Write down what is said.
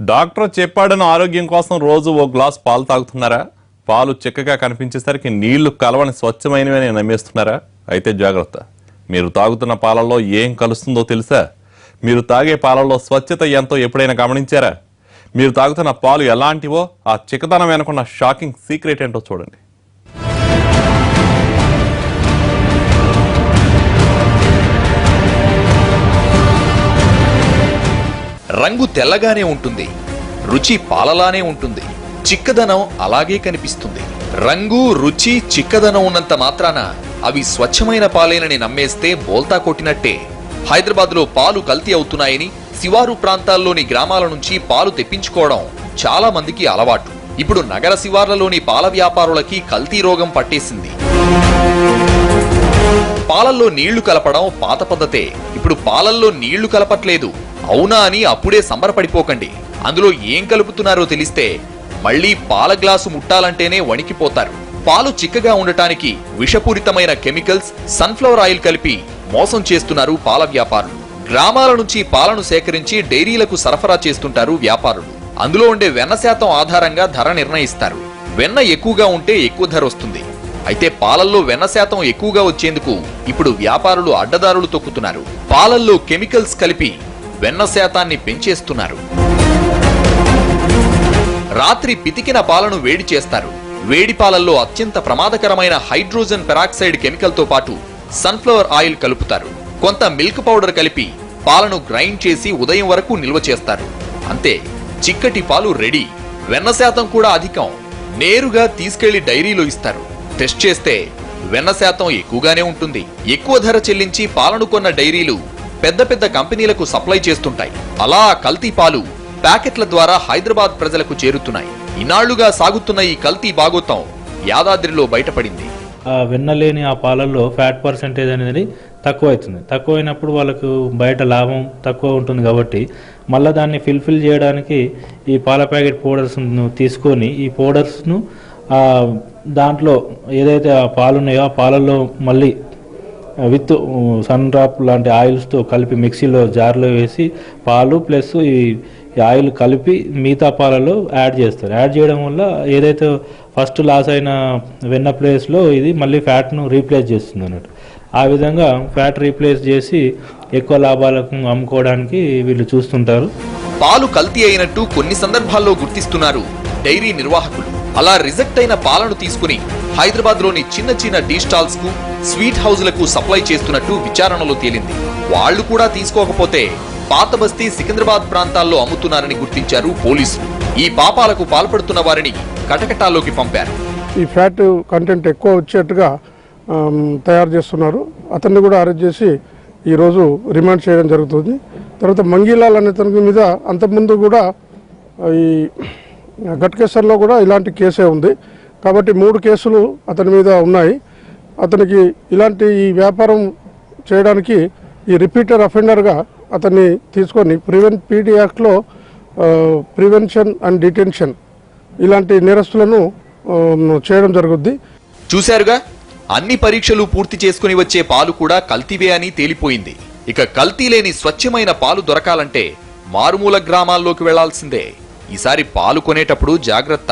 Doctor చెప్పాడని ఆరోగ్యం కోసం రోజు ఓ గ్లాస్ పాలు తాగుతున్నారా? పాలు చిక్కగా కనిపించేసరికి నీళ్ళు కలవని స్వచ్ఛమైనవి నమ్మేస్తున్నారా? అయితే జాగ్రత్త. మీరు తాగుతున్న పాలల్లో ఏం కలుస్తుందో తెలుసా? మీరు తాగే పాలల్లో స్వచ్ఛత ఎంతో ఎప్పుడైనా గమనించారా? మీరు తాగుతున్న పాలు ఎలాంటివో ఆ చిక్కదనం వెనుకున్న షాకింగ్ సీక్రెట్ ఏంటో చూడండి. రంగు తెల్లగానే ఉంటుంది. రుచి పాలలానే ఉంటుంది. చిక్కదనం అలాగే కనిపిస్తుంది. రంగు రుచి చిక్కదనం ఉన్నంత మాత్రాన అవి స్వచ్ఛమైన పాలేనని నమ్మేస్తే బోల్తా కొట్టినట్టే. హైదరాబాద్లో పాలు కల్తీ అవుతున్నాయని శివారు ప్రాంతాల్లోని గ్రామాల నుంచి పాలు తెప్పించుకోవడం చాలా మందికి అలవాటు. ఇప్పుడు నగర శివార్లలోని పాల వ్యాపారులకి కల్తీ రోగం పట్టేసింది. పాలల్లో నీళ్ళు కలపడం పాత పద్ధతే. ఇప్పుడు పాలల్లో నీళ్ళు కలపట్లేదు. అవునా అని అప్పుడే సంబరపడిపోకండి. అందులో ఏం కలుపుతున్నారో తెలిస్తే మళ్ళీ పాల గ్లాసు ముట్టాలంటేనే వణికిపోతారు. పాలు చిక్కగా ఉండటానికి విషపూరితమైన కెమికల్స్ సన్ఫ్లవర్ ఆయిల్ కలిపి మోసం చేస్తున్నారు పాల వ్యాపారులు. గ్రామాల నుంచి పాలను సేకరించి డైరీలకు సరఫరా చేస్తుంటారు వ్యాపారులు. అందులో ఉండే వెన్న శాతం ఆధారంగా ధర నిర్ణయిస్తారు. వెన్న ఎక్కువగా ఉంటే ఎక్కువ ధర వస్తుంది. అయితే పాలల్లో వెన్న శాతం ఎక్కువగా వచ్చేందుకు ఇప్పుడు వ్యాపారులు అడ్డదారులు తొక్కుతున్నారు. పాలల్లో కెమికల్స్ కలిపి వెన్న శాతాన్ని పెంచేస్తున్నారు. రాత్రి పితికిన పాలను వేడి చేస్తారు. వేడి పాలల్లో అత్యంత ప్రమాదకరమైన హైడ్రోజన్ పెరాక్సైడ్ కెమికల్తో పాటు సన్ఫ్లవర్ ఆయిల్ కలుపుతారు. కొంత మిల్క్ పౌడర్ కలిపి పాలను గ్రైండ్ చేసి ఉదయం వరకు నిల్వ చేస్తారు. అంతే చిక్కటి పాలు రెడీ. వెన్న శాతం కూడా అధికం. నేరుగా తీసుకెళ్ళి డైరీలో ఇస్తారు. టెస్ట్ చేస్తే వెన్న శాతం ఎక్కువగానే ఉంటుంది. ఎక్కువ ధర చెల్లించి పాలను కొన్న డైరీలు పెద్ద పెద్ద కంపెనీలకు సప్లై చేస్తుంటాయి. అలా కల్తీ పాలు ప్యాకెట్ల ద్వారా హైదరాబాద్ ప్రజలకు చేరుతున్నాయి. ఇన్నాళ్ళుగా సాగుతున్న ఈ కల్తీ బాగోతం యాదాద్రిలో బయటపడింది. వెన్నలేని ఆ పాలల్లో ఫ్యాట్ పర్సెంటేజ్ అనేది తక్కువ అవుతుంది తక్కువ అయినప్పుడు వాళ్ళకు బయట లాభం తక్కువ ఉంటుంది కాబట్టి మళ్ళీ దాన్ని ఫిల్ఫిల్ చేయడానికి ఈ పాల ప్యాకెట్ పౌడర్స్ను తీసుకొని ఈ పౌడర్స్ను దాంట్లో ఏదైతే ఆ పాలు ఉన్నాయో ఆ పాలల్లో మళ్ళీ విత్ సన్ డ్రాప్ లాంటి ఆయిల్స్తో కలిపి మిక్సీలో జార్లో వేసి పాలు ప్లస్ ఈ ఈ ఆయిల్ కలిపి మిగతా పాలలో యాడ్ చేస్తారు. యాడ్ చేయడం వల్ల ఏదైతే ఫస్ట్ లాస్ అయిన వెన్న ప్లేస్లో ఇది మళ్ళీ ఫ్యాట్ను రీప్లేస్ చేస్తుంది అన్నట్టు. ఆ విధంగా ఫ్యాట్ రీప్లేస్ చేసి ఎక్కువ లాభాలకు అమ్ముకోవడానికి వీళ్ళు చూస్తుంటారు. పాలు కల్తీ అయినట్టు కొన్ని సందర్భాల్లో గుర్తిస్తున్నారు డైరీ నిర్వాహకులు. అలా రిజెక్ట్ అయిన పాలను తీసుకుని హైదరాబాద్లోని చిన్న చిన్న టీ స్టాల్స్కు స్వీట్ హౌస్లకు సప్లై చేస్తున్నట్టు విచారణలో తేలింది. వాళ్ళు కూడా తీసుకోకపోతే పాత బస్తీ సికింద్రాబాద్ ప్రాంతాల్లో అమ్ముతున్నారని గుర్తించారు పోలీసులు. ఈ పాపాలకు పాల్పడుతున్న వారిని కటకటాల్లోకి పంపారు. ఈ ఫ్యాట్ కంటెంట్ ఎక్కువ వచ్చేట్టుగా తయారు చేస్తున్నారు. అతన్ని కూడా అరెస్ట్ చేసి ఈరోజు రిమాండ్ చేయడం జరుగుతుంది. తర్వాత మంగీలాల్ అనే తన మీద అంతకుముందు కూడా ఈ గట్కేసర్లో కూడా ఇలాంటి కేసే ఉంది. కాబట్టి మూడు కేసులు అతని మీద ఉన్నాయి. అతనికి ఇలాంటి ఈ వ్యాపారం చేయడానికి ఈ రిపీటర్ అఫెండర్గా అతన్ని తీసుకొని ప్రివెన్ పీడీ యాక్ట్లో ప్రివెన్షన్ అండ్ డిటెన్షన్ ఇలాంటి నేరస్తులను చేయడం జరుగుద్ది. చూశారుగా? అన్ని పరీక్షలు పూర్తి చేసుకుని వచ్చే పాలు కూడా కల్తీవే అని తేలిపోయింది. ఇక కల్తీ లేని స్వచ్ఛమైన పాలు దొరకాలంటే మారుమూల గ్రామాల్లోకి వెళ్ళాల్సిందే. ఈసారి పాలు కొనేటప్పుడు జాగ్రత్త.